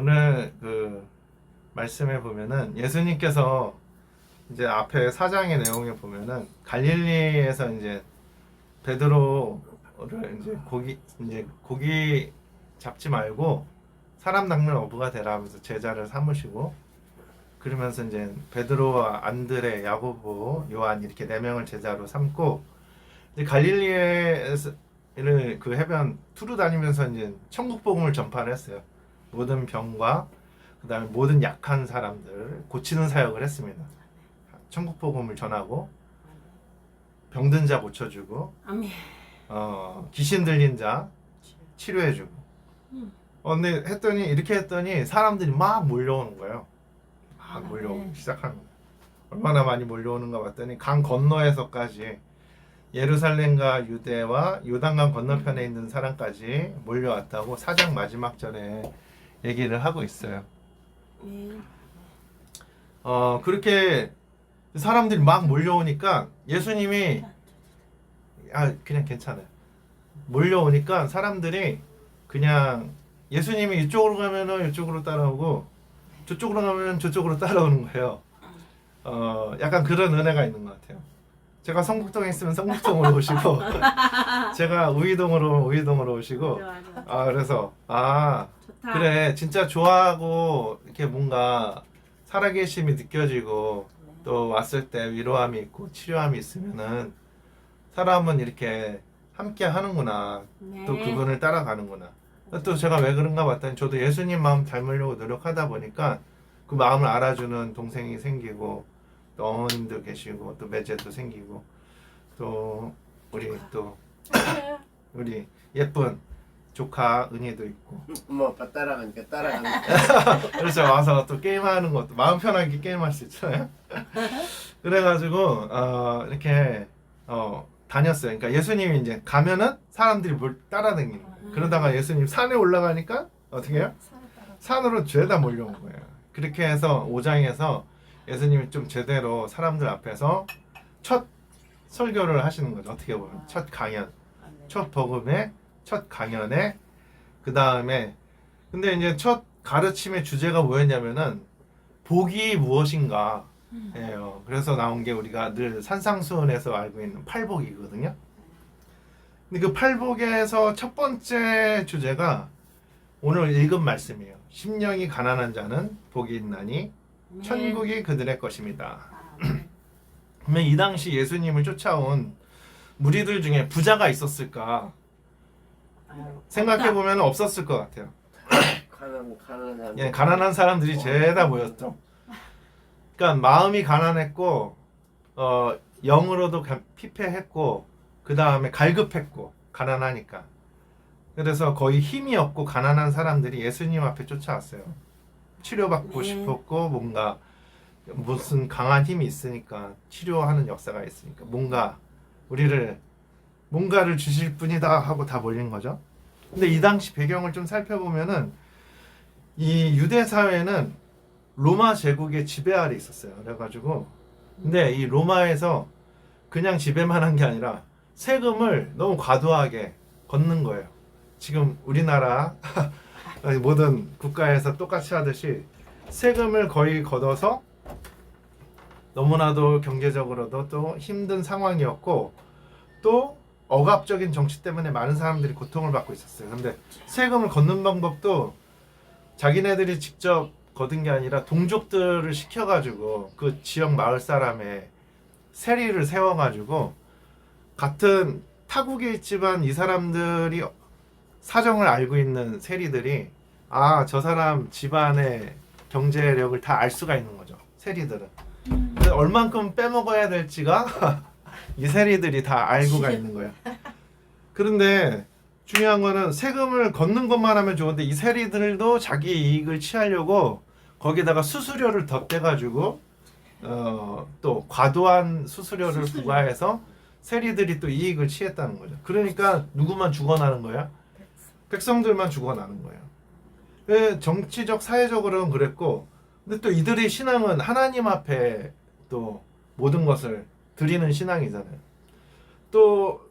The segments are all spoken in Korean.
오늘 그 말씀에 보면은 예수님께서 이제 앞에 사장의 내용에 보면은 갈릴리에서 이제 베드로를 이제 고기 이제 고기 잡지 말고 사람 낚는 어부가 되라 하면서 제자를 삼으시고 그러면서 이제 베드로와 안드레, 야고보, 요한 이렇게 네 명을 제자로 삼고 이제 갈릴리에를 그 해변 투르 다니면서 이제 천국 복음을 전파를 했어요. 모든 병과 그다음에 모든 약한 사람들 고치는 사역을 했습니다. 천국 복음을 전하고 병든 자 고쳐주고 아멘. 어, 귀신 들린 자 치료해주고. 음. 어, 근데 했더니 이렇게 했더니 사람들이 막 몰려오는 거예요. 막 몰려오기 네. 시작하는 거예요. 얼마나 많이 몰려오는가 봤더니 강 건너에서까지 예루살렘과 유대와 요단강 건너편에 있는 사람까지 몰려왔다고 사장 마지막 절에 얘기를 하고 있어요. 네. 어 그렇게 사람들이 막 몰려오니까 예수님이 아 그냥 괜찮아요. 몰려오니까 사람들이 그냥 예수님이 이쪽으로 가면은 이쪽으로 따라오고 저쪽으로 가면 저쪽으로 따라오는 거예요. 어 약간 그런 은혜가 있는 것 같아요. 제가 성북동에 있으면 성북동으로 오시고 제가 우이동으로 오면 우이동으로 오시고 좋아, 좋아. 아 그래서 아 좋다. 그래 진짜 좋아하고 이렇게 뭔가 살아계심이 느껴지고 또 왔을 때 위로함이 있고 치료함이 있으면은 사람은 이렇게 함께 하는구나 네. 또 그분을 따라가는구나 또 제가 왜 그런가 봤더니 저도 예수님 마음 닮으려고 노력하다 보니까 그 마음을 알아주는 동생이 생기고 또 어머님도 계시고 또 매제도 생기고 또 우리 또 우리 예쁜 조카 은희도 있고 엄마 아빠 따라가니까 따라가는 거. 그래서 와서 또 게임하는 것도 마음 편하게 게임할 수 있잖아요. 그래가지고 어, 이렇게 어, 다녔어요. 그러니까 예수님이 이제 가면은 사람들이 뭘 따라다니는 거예요. 그러다가 예수님 산에 올라가니까 어떻게 해요? 산으로 죄다 몰려온 거예요. 그렇게 해서 5장에서 예수님이 좀 제대로 사람들 앞에서 첫 설교를 하시는 거죠. 어떻게 보면 첫 강연. 첫 복음의 첫 강연에 그 다음에 근데 이제 첫 가르침의 주제가 뭐였냐면은 복이 무엇인가 예요. 그래서 나온 게 우리가 늘 산상수훈에서 알고 있는 팔복이거든요. 근데 그 팔복에서 첫 번째 주제가 오늘 읽은 말씀이에요. 심령이 가난한 자는 복이 있나니 네. 천국이 그들의 것입니다. 그러면 이 당시 예수님을 쫓아온 무리들 중에 부자가 있었을까 생각해 보면 없었을 것 같아요. 가난 가난한. 예, 가난한 사람들이 죄다 모였죠. 그러니까 마음이 가난했고 어, 영으로도 가- 피폐했고 그 다음에 갈급했고 가난하니까 그래서 거의 힘이 없고 가난한 사람들이 예수님 앞에 쫓아왔어요. 치료받고 네. 싶었고 뭔가 무슨 강한 힘이 있으니까 치료하는 역사가 있으니까 뭔가 우리를 뭔가를 주실 분이다 하고 다 몰린 거죠. 근데 이 당시 배경을 좀 살펴보면은 이 유대 사회는 로마 제국의 지배 아래 있었어요. 그래가지고 근데 이 로마에서 그냥 지배만 한 게 아니라 세금을 너무 과도하게 걷는 거예요. 지금 우리나라 모든 국가에서 똑같이 하듯이 세금을 거의 걷어서 너무나도 경제적으로도 또 힘든 상황이었고 또 억압적인 정치 때문에 많은 사람들이 고통을 받고 있었어요. 근데 세금을 걷는 방법도 자기네들이 직접 거둔 게 아니라 동족들을 시켜가지고 그 지역 마을 사람의 세리를 세워가지고 같은 타국에 있지만 이 사람들이 사정을 알고 있는 세리들이 아 저 사람 집안의 경제력을 다 알 수가 있는 거죠 세리들은 근데 얼만큼 빼먹어야 될지가 이 세리들이 다 알고가 있는 거예요 그런데 중요한 거는 세금을 걷는 것만 하면 좋은데 이 세리들도 자기 이익을 취하려고 거기다가 수수료를 덧대가지고 어, 또 과도한 수수료를 수수료. 부과해서 세리들이 또 이익을 취했다는 거죠. 그러니까 누구만 죽어나는 거야? 백성들만 죽어나는 거예요. 왜 정치적 사회적으로는 그랬고, 근데 또 이들의 신앙은 하나님 앞에 또 모든 것을 드리는 신앙이잖아요. 또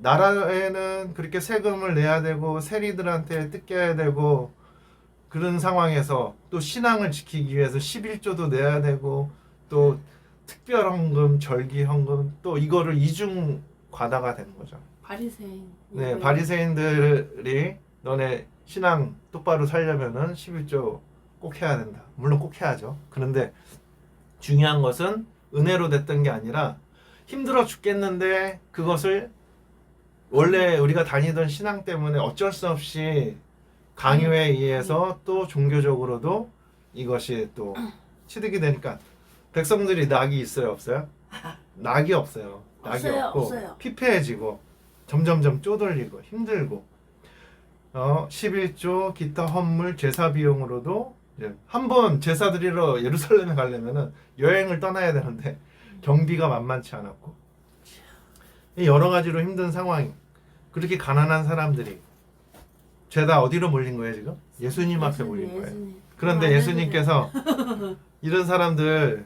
나라에는 그렇게 세금을 내야 되고 세리들한테 뜯겨야 되고 그런 상황에서 또 신앙을 지키기 위해서 11조도 내야 되고 또 특별 헌금, 절기 헌금 또 이거를 이중 과다가 되는 거죠. 바리새인. 네, 바리새인들이 너네 신앙 똑바로 살려면은 11조 꼭 해야 된다. 물론 꼭 해야죠. 그런데 중요한 것은 은혜로 됐던 게 아니라 힘들어 죽겠는데 그것을 원래 우리가 다니던 신앙 때문에 어쩔 수 없이 강요에 의해서 또 종교적으로도 이것이 또 취득이 되니까 백성들이 낙이 있어요 없어요? 낙이 없어요. 낙이 없어요, 없고 없어요. 피폐해지고 점점점 쪼들리고 힘들고 어 11조 기타 헌물 제사 비용으로도 한 번 제사 드리러 예루살렘에 가려면은 여행을 떠나야 되는데 경비가 만만치 않았고 이 여러 가지로 힘든 상황 그렇게 가난한 사람들이 죄다 어디로 몰린 거예요 지금 예수님 앞에 몰린 거예요. 예수님. 그런데 안 예수님께서 이런 사람들에게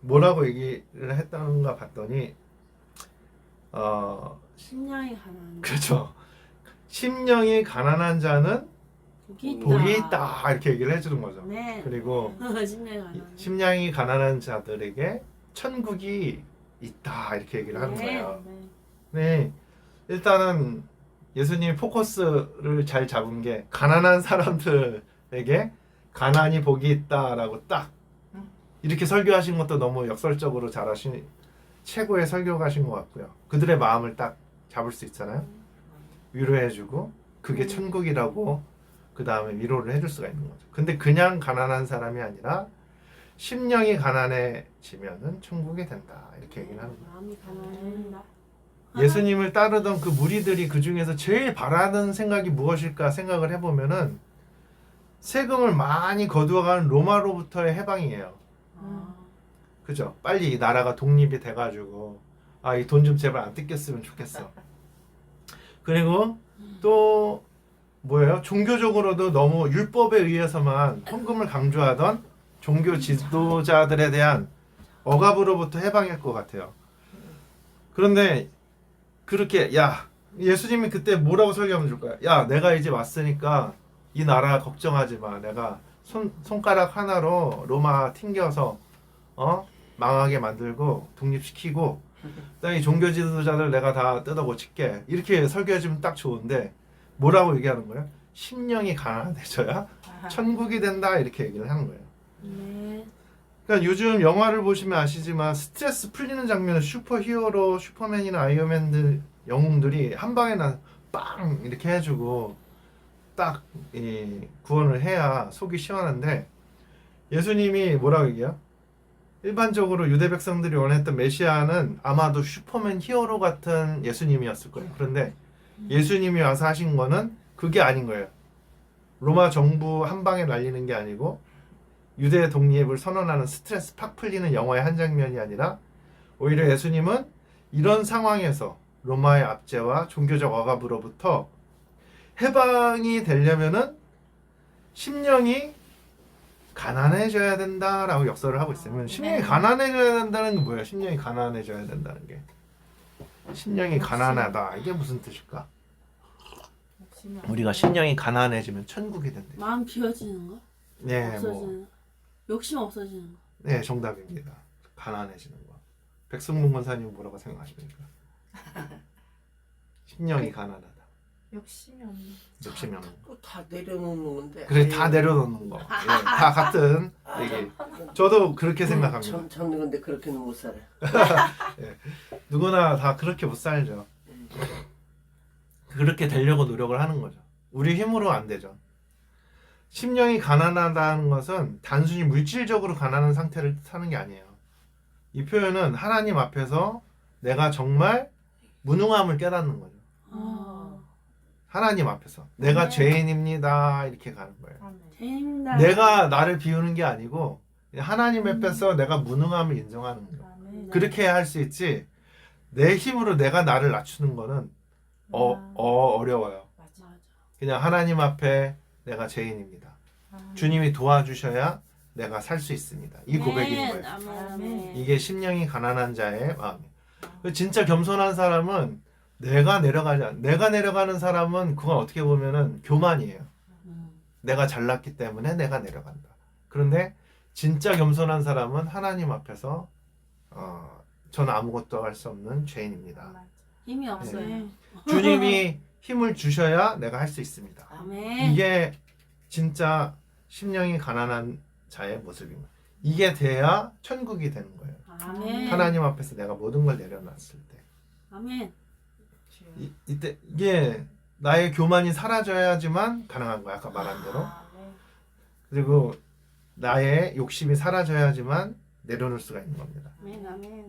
뭐라고 얘기를 했다는가 봤더니 어 심령이 가난. 그렇죠. 심령이 가난한 자는 복이 있다. 복이 있다 이렇게 얘기를 해주는 거죠. 네. 그리고 심령이 가난. 심령이 가난한 자들에게 천국이 있다 이렇게 얘기를 하는 네, 거예요. 네. 네, 일단은 예수님이 포커스를 잘 잡은 게 가난한 사람들에게 가난이 복이 있다라고 딱 이렇게 설교하신 것도 너무 역설적으로 잘하신 최고의 설교가신 것 같고요. 그들의 마음을 딱 잡을 수 있잖아요. 위로해주고 그게 음. 천국이라고 그 다음에 위로를 해줄 수가 있는 거죠. 근데 그냥 가난한 사람이 아니라 심령이 가난해지면은 천국이 된다 이렇게 얘기를 하는 거예요. 마음이 가난해진다. 예수님을 따르던 그 무리들이 그 중에서 제일 바라는 생각이 무엇일까 생각을 해보면은 세금을 많이 거두어가는 로마로부터의 해방이에요. 아, 그죠? 빨리 이 나라가 독립이 돼가지고 아 이 돈 좀 제발 안 뜯겼으면 좋겠어. 그리고 또 뭐예요? 종교적으로도 너무 율법에 의해서만 헌금을 강조하던 종교 지도자들에 대한 억압으로부터 해방일 것 같아요. 그런데 그렇게 야 예수님이 그때 뭐라고 설교하면 좋을까요? 야 내가 이제 왔으니까 이 나라 걱정하지 마. 내가 손 손가락 하나로 로마 튕겨서 어 망하게 만들고 독립시키고 그다음에 이 종교 지도자들 내가 다 뜯어 고칠게 이렇게 설교해주면 딱 좋은데 뭐라고 얘기하는 거예요? 심령이 가난해져야 천국이 된다 이렇게 얘기를 하는 거예요. 네. 그러니까 요즘 영화를 보시면 아시지만 스트레스 풀리는 장면은 슈퍼히어로, 슈퍼맨이나 아이언맨들 영웅들이 한 방에 난빵 이렇게 해주고 딱이 구원을 해야 속이 시원한데 예수님이 뭐라고 얘기해요? 일반적으로 유대 백성들이 원했던 메시아는 아마도 슈퍼맨 히어로 같은 예수님이었을 거예요. 그런데 예수님이 와서 하신 거는 그게 아닌 거예요. 로마 정부 한 방에 날리는 게 아니고 유대 독립을 선언하는 스트레스 팍 풀리는 영화의 한 장면이 아니라 오히려 예수님은 이런 상황에서 로마의 압제와 종교적 억압으로부터 해방이 되려면은 심령이 가난해져야 된다라고 역설을 하고 있으면 심령이 네. 가난해져야 된다는 게 뭐예요? 심령이 가난해져야 된다는 게 심령이. 가난하다 이게 무슨 뜻일까? 우리가 심령이 가난해지면 천국이 된대. 마음 비워지는 거? 네, 뭐 없어지는 거? 욕심 없어지는 거? 네, 정답입니다. 가난해지는 거. 백승문 권사님 뭐라고 생각하십니까? 심령이 가난하다. 욕심이 없는 욕심이. 뭐다 내려놓는 건데. 그래 다 내려놓는 거. 예, 다 같은 얘기. 저도 그렇게 생각합니다. 참 참는 건데 그렇게는 못 살아. 누구나 다 그렇게 못 살죠. 그렇게 되려고 노력을 하는 거죠. 우리 힘으로 안 되죠. 심령이 가난하다는 것은 단순히 물질적으로 가난한 상태를 뜻하는 게 아니에요. 이 표현은 하나님 앞에서 내가 정말 무능함을 깨닫는 거죠. 아, 하나님 앞에서 내가 네. 죄인입니다 이렇게 가는 거예요. 아멘. 죄인다. 내가 나를 비우는 게 아니고 하나님 앞에서 내가 무능함을 인정하는 거예요. 아멘. 그렇게 할 수 있지 내 힘으로 내가 나를 낮추는 거는 어, 아, 어 어려워요. 맞아. 그냥 하나님 앞에 내가 죄인입니다. 아, 주님이 도와주셔야 내가 살 수 있습니다. 이 고백인 거예요. 아멘, 아멘. 아멘. 이게 심령이 가난한 자의 마음이에요. 진짜 겸손한 사람은 내가 내려가지 않, 내가 내려가는 사람은 그건 어떻게 보면은 교만이에요. 음. 내가 잘났기 때문에 내가 내려간다. 그런데 진짜 겸손한 사람은 하나님 앞에서 어, 저는 아무것도 할 수 없는 죄인입니다. 힘이 없어요. 네. 주님이 힘을 주셔야 내가 할 수 있습니다. 아멘. 이게 진짜 심령이 가난한 자의 모습입니다. 이게 돼야 천국이 되는 거예요. 아멘. 하나님 앞에서 내가 모든 걸 내려놨을 때. 아멘. 이, 이때 이게 나의 교만이 사라져야지만 가능한 거야. 아까 말한 대로. 아, 네. 그리고 나의 욕심이 사라져야지만 내려놓을 수가 있는 겁니다. 아멘. 아멘.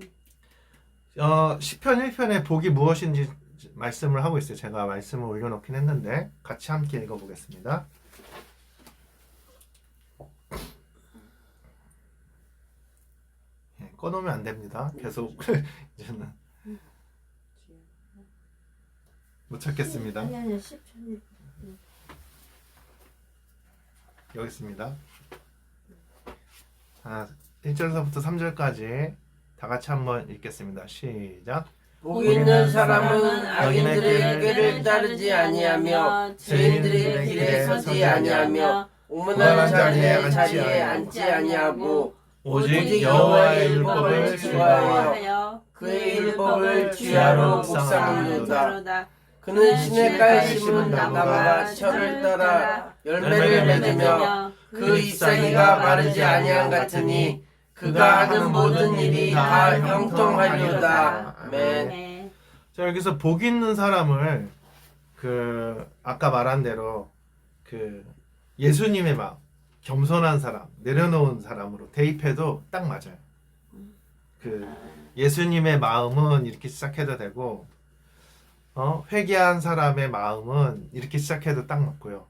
어, 시편 1편의 복이 무엇인지 말씀을 하고 있어요. 제가 말씀을 올려놓긴 했는데 같이 함께 읽어보겠습니다. 예, 꺼놓으면 안 됩니다. 계속 이제는 주여. 못 찾겠습니다. 아니 아니 10편. 여기 있습니다. 자, 1절서부터 3절까지 다 같이 한번 읽겠습니다. 시작. 복 있는 사람은 악인들의 꾀를 따르지 아니하며 죄인들의 길에 서지 아니하며 오만한 자리에 자리에 앉지 아니하고 오직 여호와의 율법을 즐거워하여 그의 율법을 주야로 묵상하는도다. 그는 시냇가에 심은 나무가 철을 따라 열매를 맺으며 그 잎사귀가 마르지 아니한 같으니 그가 하는 모든 일이 다 형통하리로다. 아멘. 네. 자 여기서 복 있는 사람을 그 아까 말한 대로 그 예수님의 마음 겸손한 사람 내려놓은 사람으로 대입해도 딱 맞아요. 그 예수님의 마음은 이렇게 시작해도 되고 어 회개한 사람의 마음은 이렇게 시작해도 딱 맞고요.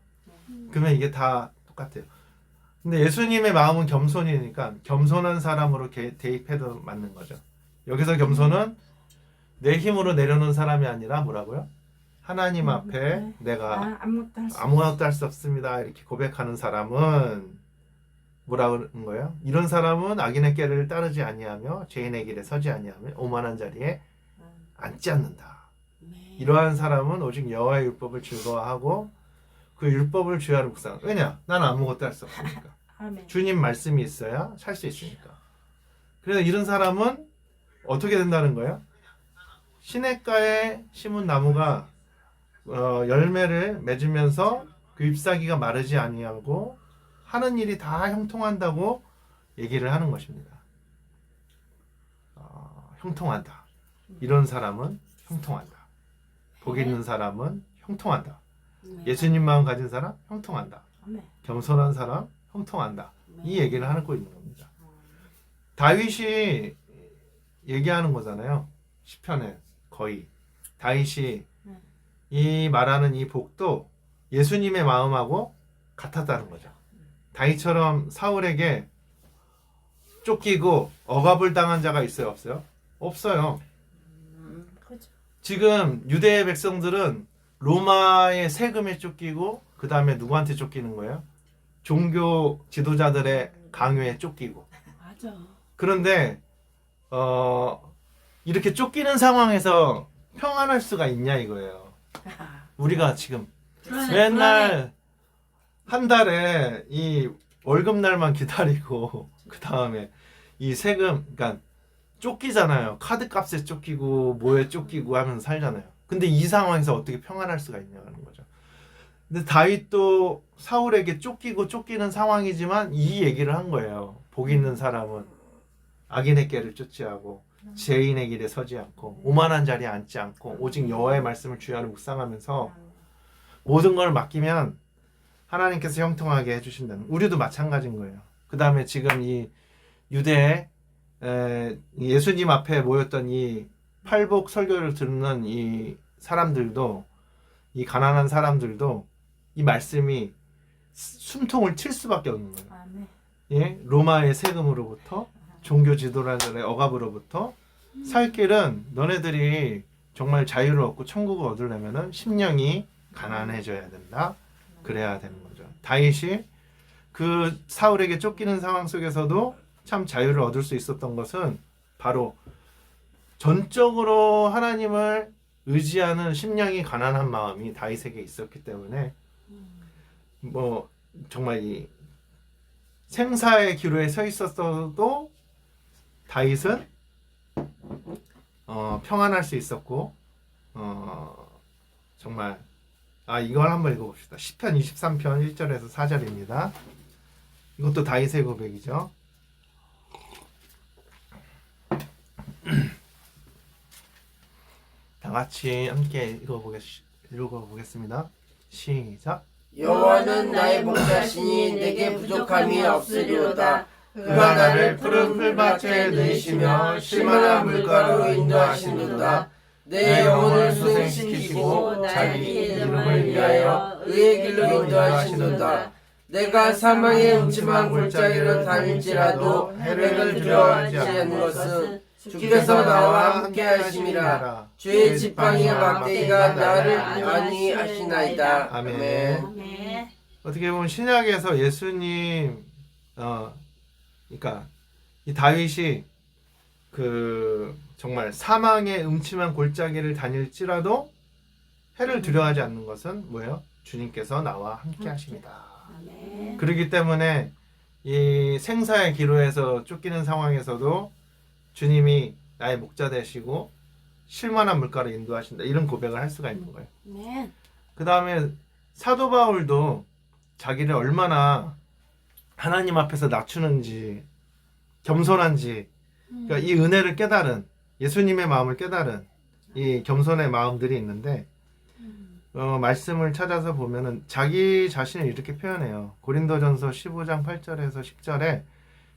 그러면 이게 다 똑같아요. 근데 예수님의 마음은 겸손이니까 겸손한 사람으로 개- 대입해도 맞는 거죠. 여기서 겸손은 내 힘으로 내려놓은 사람이 아니라 뭐라고요? 하나님 앞에 내가 아, 아무것도 할수 할수 없습니다. 이렇게 고백하는 사람은 뭐라 그러는 거예요? 이런 사람은 악인의 깨를 따르지 아니하며 죄인의 길에 서지 아니하며 오만한 자리에 앉지 않는다. 네. 이러한 사람은 오직 여호와의 율법을 즐거워하고 그 율법을 주야로 묵상. 왜냐? 나는 아무것도 할 수 없으니까. 주님 말씀이 있어야 살 수 있으니까. 그래서 이런 사람은 어떻게 된다는 거예요? 시냇가에 심은 나무가 어, 열매를 맺으면서 그 잎사귀가 마르지 아니하고 하는 일이 다 형통한다고 얘기를 하는 것입니다. 어, 형통한다. 이런 사람은 형통한다. 복 있는 사람은 형통한다. 네. 예수님 마음 가진 사람 형통한다. 겸손한 사람 형통한다. 네. 이 얘기를 하고 있는 겁니다. 다윗이 얘기하는 거잖아요. 시편에 거의 다윗이 네. 이 말하는 이 복도 예수님의 마음하고 같았다는 거죠. 다윗처럼 사울에게 쫓기고 억압을 당한 자가 있어요, 없어요? 없어요. 지금 유대 백성들은 로마의 세금에 쫓기고 그 다음에 누구한테 쫓기는 거예요? 종교 지도자들의 강요에 쫓기고 맞아. 그런데 어 이렇게 쫓기는 상황에서 평안할 수가 있냐 이거예요. 우리가 지금 불안해, 맨날 한 달에 이 월급 날만 기다리고 그 다음에 이 세금 그러니까 쫓기잖아요. 카드 값에 쫓기고 뭐에 쫓기고 하면서 살잖아요. 근데 이 상황에서 어떻게 평안할 수가 있냐는 거죠. 근데 다윗도 사울에게 쫓기고 쫓기는 상황이지만 이 얘기를 한 거예요. 복 있는 사람은 악인의 깨를 쫓지 않고 죄인의 길에 서지 않고 오만한 자리에 앉지 않고 오직 여호와의 말씀을 주야로 묵상하면서 모든 걸 맡기면 하나님께서 형통하게 해주신다는 우리도 마찬가지인 거예요. 그 다음에 지금 이 유대 에, 이 예수님 앞에 모였던 이 팔복 설교를 듣는 이 사람들도 이 가난한 사람들도 이 말씀이 숨통을 칠 수밖에 없는 거예요. 아멘. 예? 로마의 세금으로부터 종교 지도자들의 억압으로부터 살 길은 너네들이 정말 자유를 얻고 천국을 얻으려면은 심령이 가난해져야 된다. 그래야 되는 거죠. 다윗이 그 사울에게 쫓기는 상황 속에서도 참 자유를 얻을 수 있었던 것은 바로 전적으로 하나님을 의지하는 심령이 가난한 마음이 다윗에게 있었기 때문에 뭐 정말 이 생사의 기로에 서 있었어도 다윗은 어, 평안할 수 있었고 어, 정말 아 이걸 한번 읽어봅시다. 10편 23편 1절에서 4절입니다. 이것도 다윗의 고백이죠. 다 같이 함께 읽어보겠, 읽어보겠습니다. 시작. 여호와는 나의 목자시니 내게 부족함이 없으리로다. 그가 나를 푸른 풀밭에 누이시며 실만한 물가로 인도하시는도다. 내 영혼을 수행시키시고 자기 이름을 위하여 의의 길로 인도하시는도다. 내가 사망의 음침한 골짜기로 다닐지라도 해를 두려워하지 않는 것은 주께서 나와 함께 하심이라. 주의 지팡이와 막대기가 나를 안위 하시나이다. 아멘. 아멘. 어떻게 보면 신약에서 예수님 어 그러니까 이 다윗이 그 정말 사망의 음침한 골짜기를 다닐지라도 해를 두려워하지 않는 것은 뭐예요? 주님께서 나와 함께 하십니다. 아멘. 그렇기 때문에 이 생사의 기로에서 쫓기는 상황에서도 주님이 나의 목자 되시고 실만한 물가로 인도하신다 이런 고백을 할 수가 있는 거예요. 아멘. 그 다음에 사도 바울도 자기를 얼마나 하나님 앞에서 낮추는지 겸손한지 그러니까 이 은혜를 깨달은 예수님의 마음을 깨달은 이 겸손의 마음들이 있는데 어, 말씀을 찾아서 보면은 자기 자신을 이렇게 표현해요. 고린도전서 15장 8절에서 10절에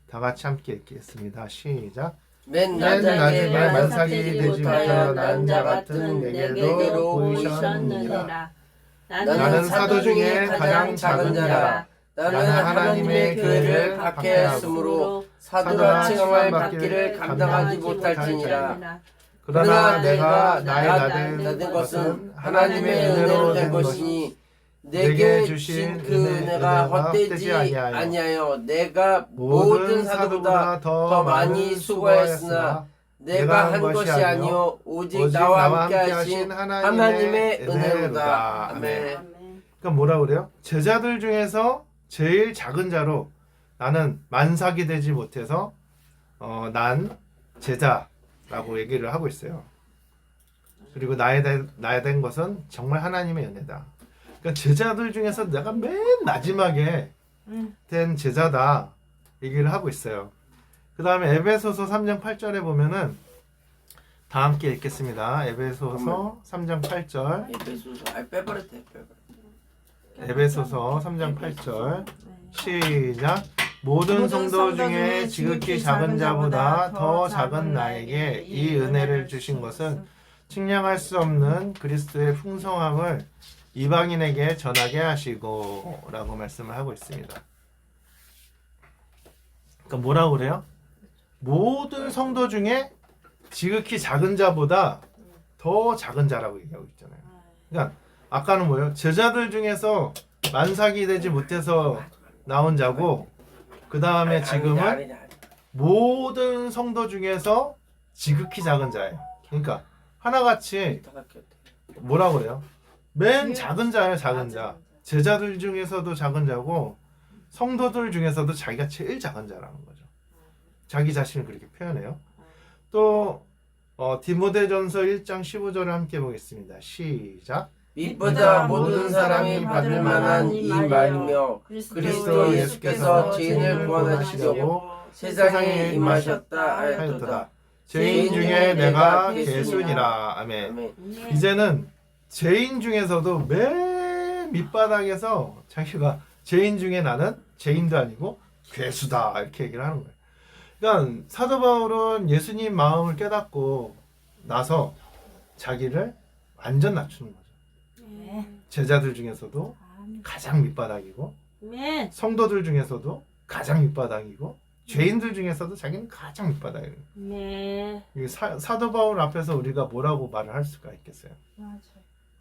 다 같이 함께 읽겠습니다. 시작. 맨 나중에 만삭이 되지 못하여 못하여 난자 같은 내게로 보이셨느니라. 나는 사도 중에 가장 작은 자라. 나는 하나님의 교회를 박해하였으므로 사도라 칭함을 받기를 감당하지 못할지니라. 그러나 내가 나의 나된 것은 하나님의 은혜로 된 것이니 내게 주신 그 은혜가 헛되지 아니하여 내가 모든 사도보다 더 많이 수고하였으나 내가 한 것이 아니요 오직 나와 함께 하신 하나님의 은혜로다. 아멘. 그러니까 뭐라 그래요? 제자들 중에서 제일 작은 자로 나는 만삭이 되지 못해서 어, 난 제자라고 얘기를 하고 있어요. 그리고 나에 된 것은 정말 하나님의 은혜다. 그러니까 제자들 중에서 내가 맨 마지막에 음. 된 제자다 얘기를 하고 있어요. 그 다음에 에베소서 3장 8절에 보면은 다 함께 읽겠습니다. 에베소서 3장 8절 에베소서 아 빼버렸대 빼버렸대. 에베소서 3장 8절 시작 모든 성도 중에 지극히 작은 자보다 더 작은 나에게 이 은혜를 주신 것은 측량할 수 없는 그리스도의 풍성함을 이방인에게 전하게 하시고 라고 말씀을 하고 있습니다. 그러니까 뭐라고 그래요? 모든 성도 중에 지극히 작은 자보다 더 작은 자라고 얘기하고 있잖아요. 그러니까 아까는 뭐예요? 제자들 중에서 만삭이 되지 못해서 나온 자고 그 다음에 지금은 모든 성도 중에서 지극히 작은 자예요. 그러니까 하나같이 뭐라 그래요? 맨 작은 자예요, 작은 자. 제자들 중에서도 작은 자고 성도들 중에서도 자기가 제일 작은 자라는 거죠. 자기 자신을 그렇게 표현해요. 또 어, 디모데전서 1장 15절을 함께 보겠습니다. 시작. 빛보다 모든 사람이 받을 만한 이 말이며 그리스도 예수께서 죄인을 구원하시려고 세상에 임하셨다 하였도다. 죄인 중에 내가 개순이라. 아멘. 아멘. 이제는 죄인 중에서도 맨 밑바닥에서 자기가 죄인 중에 나는 죄인도 아니고 괴수다 이렇게 얘기를 하는 거예요. 그러니까 사도 바울은 예수님 마음을 깨닫고 나서 자기를 완전 낮추는 거죠. 네. 제자들 중에서도 가장 밑바닥이고. 성도들 중에서도 가장 밑바닥이고 죄인들 중에서도 자기는 가장 밑바닥이에요. 네. 이 사, 사도 바울 앞에서 우리가 뭐라고 말을 할 수가 있겠어요? 맞아요.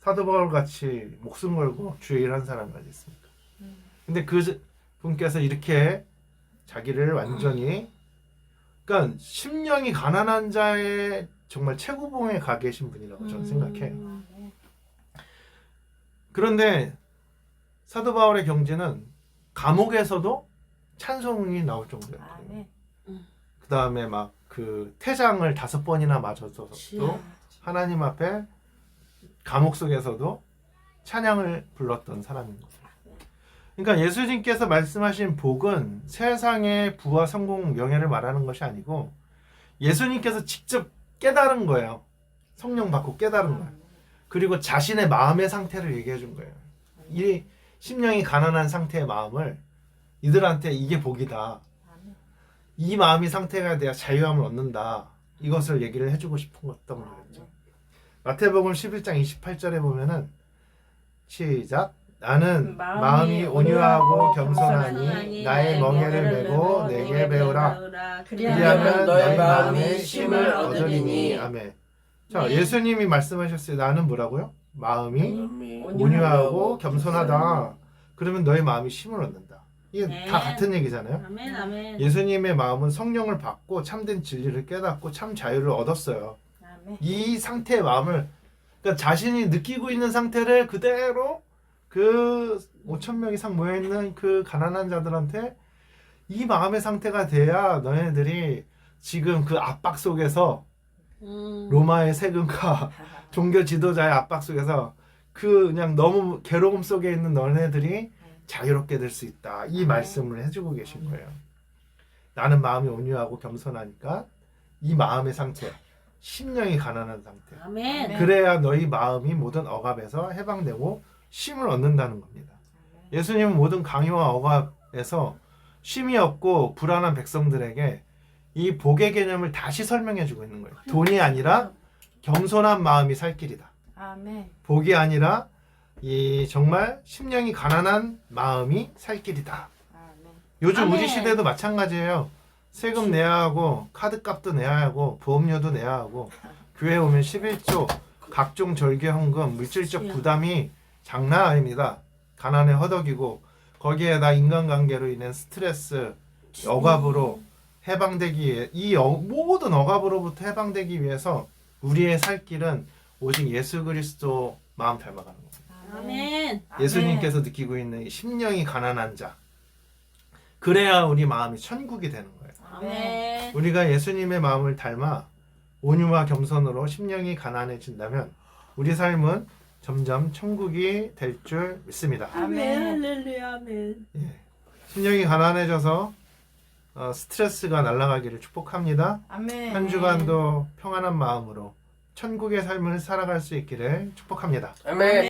사도 바울 같이 목숨 걸고 주의 일한 사람이 어디 있습니까? 근데 그 분께서 이렇게 자기를 완전히 그러니까 심령이 가난한 자의 정말 최고봉에 가 계신 분이라고 저는 생각해요. 음. 그런데 사도 바울의 경지는 감옥에서도 찬송이 나올 정도였대요. 아멘. 그 다음에 막 그 태장을 다섯 번이나 맞아서도 지야. 하나님 앞에 감옥 속에서도 찬양을 불렀던 사람인 거죠. 그러니까 예수님께서 말씀하신 복은 세상의 부와 성공, 명예를 말하는 것이 아니고 예수님께서 직접 깨달은 거예요. 성령 받고 깨달은 거예요. 그리고 자신의 마음의 상태를 얘기해 준 거예요. 이 심령이 가난한 상태의 마음을 이들한테 이게 복이다. 이 마음이 상태가 돼야 자유함을 얻는다. 이것을 얘기를 해주고 싶은 것던 거겠죠. 마태복음 11장 28절에 보면은 시작 나는 마음이 마음이 온유하고 겸손하니 나의 멍에를 메고 내게 배우라 그리하면 너의 마음이 쉼을 얻으리니 아멘. 자 네. 예수님이 말씀하셨어요. 나는 뭐라고요? 마음이 마음이 온유하고 겸손하다. 그러면 너의 마음이 쉼을 얻는다. 이게 네. 다 같은 얘기잖아요. 아멘 아멘. 예수님의 마음은 성령을 받고 참된 진리를 깨닫고 참 자유를 얻었어요. 아멘. 이 상태의 마음을 그러니까 자신이 느끼고 있는 상태를 그대로 그 5천 명 이상 모여 있는 그 가난한 자들한테 이 마음의 상태가 돼야 너네들이 지금 그 압박 속에서 음. 로마의 세금과 종교 지도자의 압박 속에서 그 그냥 너무 괴로움 속에 있는 너네들이 자유롭게 될 수 있다. 이 말씀을 해주고 계신 거예요. 나는 마음이 온유하고 겸손하니까 이 마음의 상태, 심령이 가난한 상태. 아멘. 네. 그래야 너희 마음이 모든 억압에서 해방되고 쉼을 얻는다는 겁니다. 예수님은 모든 강요와 억압에서 쉼이 없고 불안한 백성들에게 이 복의 개념을 다시 설명해 주고 있는 거예요. 돈이 아니라 겸손한 마음이 살 길이다. 아멘. 복이 아니라 이 정말 심령이 가난한 마음이 살 길이다. 아멘. 요즘 아멘. 우리 시대도 마찬가지예요. 세금 내야 하고 카드값도 내야 하고 보험료도 내야 하고 교회 오면 11조 각종 절개 헌금 물질적. 부담이 장난 아닙니다. 가난에 허덕이고 거기에다 인간관계로 인한 스트레스 억압으로 해방되기 위해 이 어- 모든 억압으로부터 해방되기 위해서 우리의 살 길은 오직 예수 그리스도 마음 닮아가는 겁니다. 아멘. 예수님께서 느끼고 있는 이 심령이 가난한 자. 그래야 우리 마음이 천국이 되는 거예요. 아멘. 우리가 예수님의 마음을 닮아 온유와 겸손으로 심령이 가난해진다면 우리 삶은 점점 천국이 될 줄 믿습니다. 아멘. 할렐루야 아멘. 예. 심령이 가난해져서 어, 스트레스가 날아가기를 축복합니다. 아멘. 한 주간도 평안한 마음으로 천국의 삶을 살아갈 수 있기를 축복합니다. 아멘.